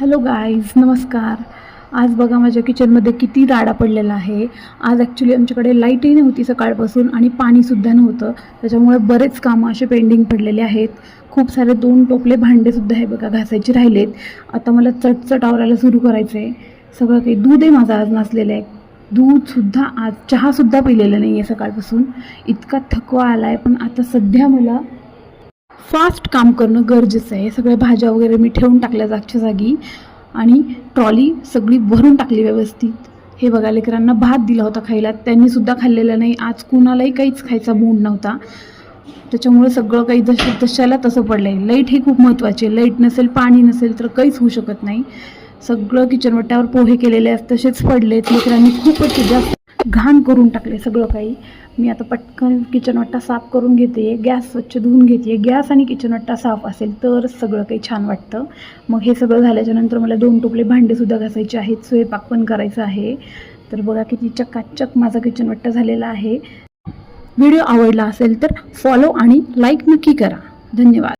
Hello guys नमस्कार. आज बघा माझ्या किचनमध्ये किती राडा पडलेला आहे. आज ॲक्च्युली आमच्याकडे लाईटही नव्हती सकाळपासून आणि पाणीसुद्धा नव्हतं. त्याच्यामुळे बरेच कामं असे पेंडिंग पडलेले आहेत. खूप सारे दोन टोपले भांडेसुद्धा हे बघा घासायचे राहिलेत. आता मला चटचट आवरायला सुरू करायचं आहे सगळं काही दूध आहे माझं आज नसलेलं आहे. दूधसुद्धा आज चहासुद्धा पिलेलं नाही आहे सकाळपासून. इतका थकवा आला आहे पण आता सध्या मला फास्ट काम करणं गरजेचं आहे. सगळ्या भाज्या वगैरे मी ठेवून टाकल्या जागच्या जागी आणि ट्रॉली सगळी भरून टाकली व्यवस्थित. हे बघा लेकरांना भात दिला होता खायला. त्यांनीसुद्धा खाल्लेला नाही. आज कुणालाही काहीच खायचा मूड नव्हता. त्याच्यामुळे सगळं काही जसं तशाला तसं पडलं आहे लाइट हे खूप महत्त्वाची आहे लाइट नसेल पाणी नसेल तर काहीच होऊ शकत नाही. सगळं किचनवट्ट्यावर पोहे केलेले आहेत तसेच पडलेत. लेकरांनी खूपच जास्त घाण करून टाकले सगळं काही. मी आता पटकन किचन साफ करून घेते गॅस स्वच्छ धुवून घेते. गॅस आणि किचन साफ असेल तर सगळं काही छान वाटतं. मग हे सगळं झाल्याच्यानंतर मला दोन टोपले भांडेसुद्धा घासायचे आहेत स्वयंपाक पण करायचा आहे. तर बघा किती चक्काचक माझा किचन झालेला आहे. व्हिडिओ आवडला असेल तर फॉलो आणि लाईक नक्की करा. धन्यवाद.